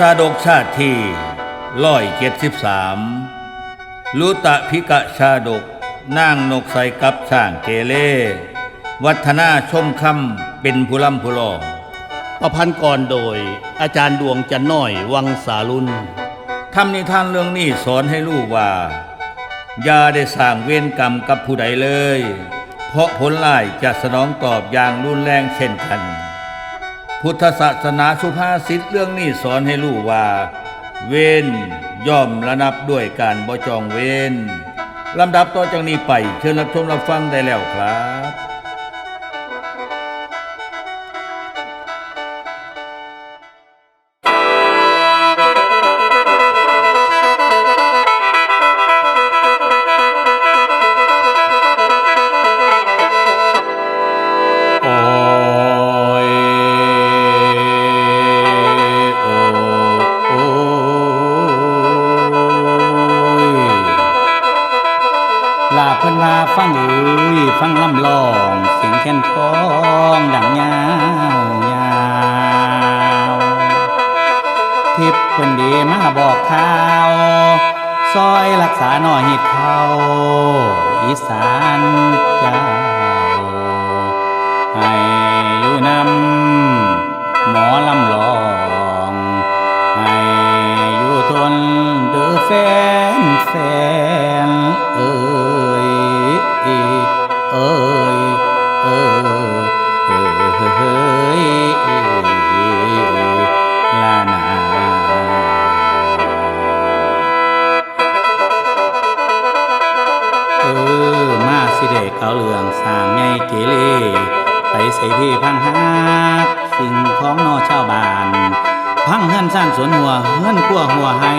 ชาดกชาติที่ร้อยเจ็ดสิบสามลุตะพิกะชาดกนางนกใสกับช่างเกเล วัฒนาชมคำเป็นผู้ล่ำผู้ลองประพันธ์ก่อนโดย อาจารย์ดวงจันน้อยวังสาลุนทำนิทานเรื่องนี้สอนให้รู้ว่า อย่าได้สร้างเวรกรรมกับผู้ใดเลย เพราะผลร้ายจะสนองตอบอย่างรุนแรงเช่นกัน พุทธศาสนาสุภาษิตเรื่องนี้สอนให้รู้ว่า เวนย่อมระนับด้วยการบ่จองเวนลำดับต่อจากนี้ไป เชิญรับชมรับฟังได้แล้วครับ ลาฟังเอ้ยฟังลำลองเสียงแค้นท้องดังยาวยาวทิพย์เพิ่นดีมาบอกข่าวซอยรักษาหน่อยหิดเขาอีสานเจ้าให้อยู่นำหมอลำลองให้อยู่ทนเดือแฟนแฟนเอ้ย เกเรไปใส่ที่พังหักสิ่งของนอชาวบ้าน พังเฮือนซ่านสวนหัวเฮือนขั้วหัวไห้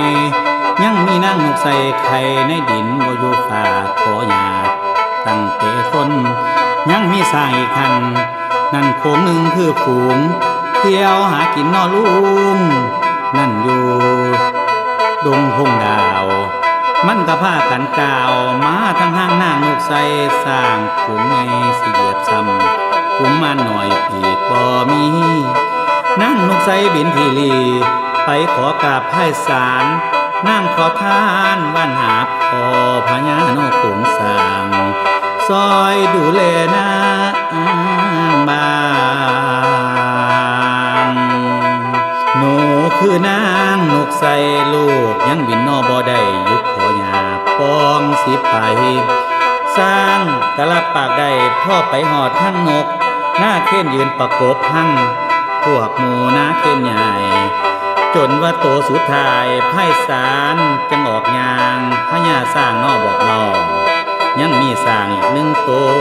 ยังมีนางนกใส่ไข่ในดินบ่อยู่ฝากขอหยาตั้งเตะทนยังมีสร้างอีกคัน นั่นโคงหนึ่งคือฝูงเที่ยวหากินนอลุงนั่นอยู่ ดงพงดาว มันก็พากันกล่าวมาทั้งห้างนางนกใสสร้างขุมไงสิเหยียบซ้ำขุมมาหน่อยปีกบ่มีนางนกใสบินทีลี ไปขอกราบไพ่สารนางขอทานวันหาพอพญาโนขุงสร้างซอยดูแลนาบานหนูคือนางนกใส่ลูกยังบินนอบ่ได้ยุดพ องสิไปสร้างกะลับปากได้พ่อไปหอดทั้งนก หน้าเค้นยืนประกบหังพวกหมูหน้าเค้นใหญ่ จนว่าโตสุดท้ายไพ่สารจังออกยางพญาสร้างนอบอกนอยังมีสร้างอีกหนึ่งโตว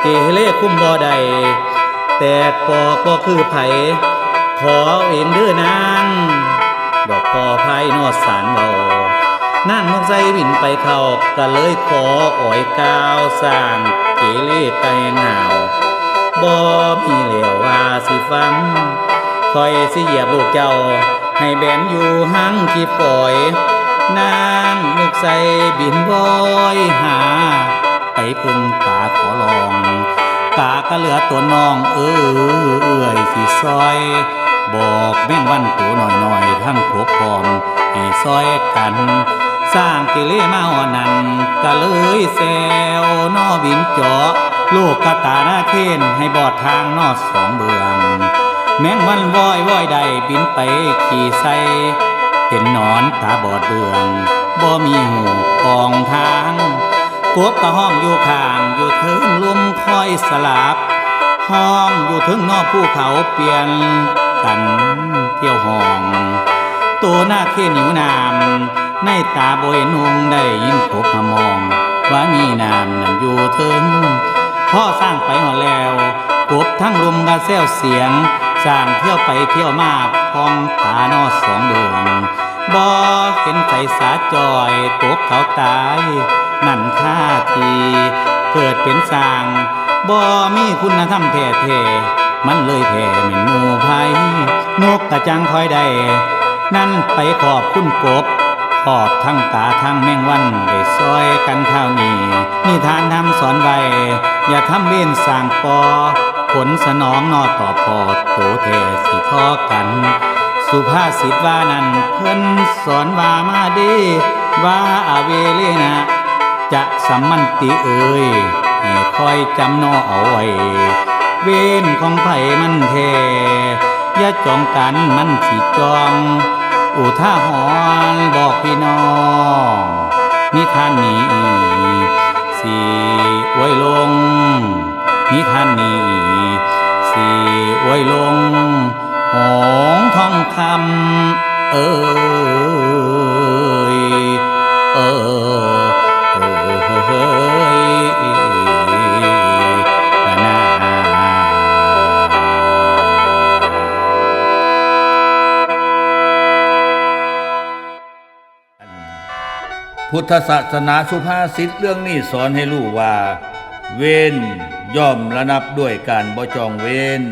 เกเรคุ้มบ่ได้แต่ปอกบ่คือไผขอเอ็นเด้อนางดอกพอไพ่นอสารเบา นางนกใส่บินไปเข้าก็เลยขออ่อยกาวสร้างเกเรไกเหงาบ่มีเหลวว่าสิฟังคอยสิเหยียบลูกเจ้า ให้แบนอยู่หังขีปล่อย นางนกใส่บินบอยหา ไปพึ่งตาขอลอง ตาก็เหลือตัวน้อง เอ้ยเอ้ยสิซอย บอกแม่งวันตัวหน่อยหน่อยๆทั้งพวกพร้อมให้ซอยกัน สร้างกิเลมาอ่อนันก็เลยแซวนอบินเจาะลูกกระตาหน้าเค้นให้บอดทางนอสองเบือง แมงวันวอยวอยได้บินไปขี่ใส่เป็นนอนตาบอดเบืองบ่มีหูกองทางกบกะห้องอยู่ข้างอยู่ถึงลุมคอยสลับ ห้องอยู่ถึงนอกภูเขาเปลี่ยนกันเที่ยวห้อง ตัวหน้าเขี้นหิวนาม ในตาบอยนุงได้ยินกบมามอง ว่ามีนามนั่นอยู่ถึงพ่อสร้างไปหอแล้วกบทั้งลุมกระแซวเสียง สร้างเที่ยวไปเที่ยวมาพองตานอสองเดือนบ่เห็นใจสาจอยตกเขาตาย นั่นท่าทีเกิดเป็นสร้างบ่มีคุณธรรมแท้ๆมันเลยแผ่เหม็นมูไผนกกระจังคอยได้ นั่นไปขอบคุณกบ อบทั้งตาทั้งแมงวันได้ซอยกันข้าวนี้นิทานทำสอนไว้ อย่าทำเว้นสร้างปอ ผลสนองนอต่อพอโตเทสิทอกัน สุภาษิตว่านั้นเพิ่นสอนว่ามาดีว่าอาเวเลนะจะสัมมันติเอ่ยให้คอยจำนอเอาไว้ เว้นของไผ่มันแท้อย่าจองกันมันสิจอง อุท่าหอนบอกพี่น้องนิทานนี้สีอวยลง นิทานนี้สีอวยลงหงทองคำเออ พุทธศาสนาสุภาษิตเรื่องนี้สอนให้รู้ว่า เว้นย่อมระนับด้วยการบ่จองเว้น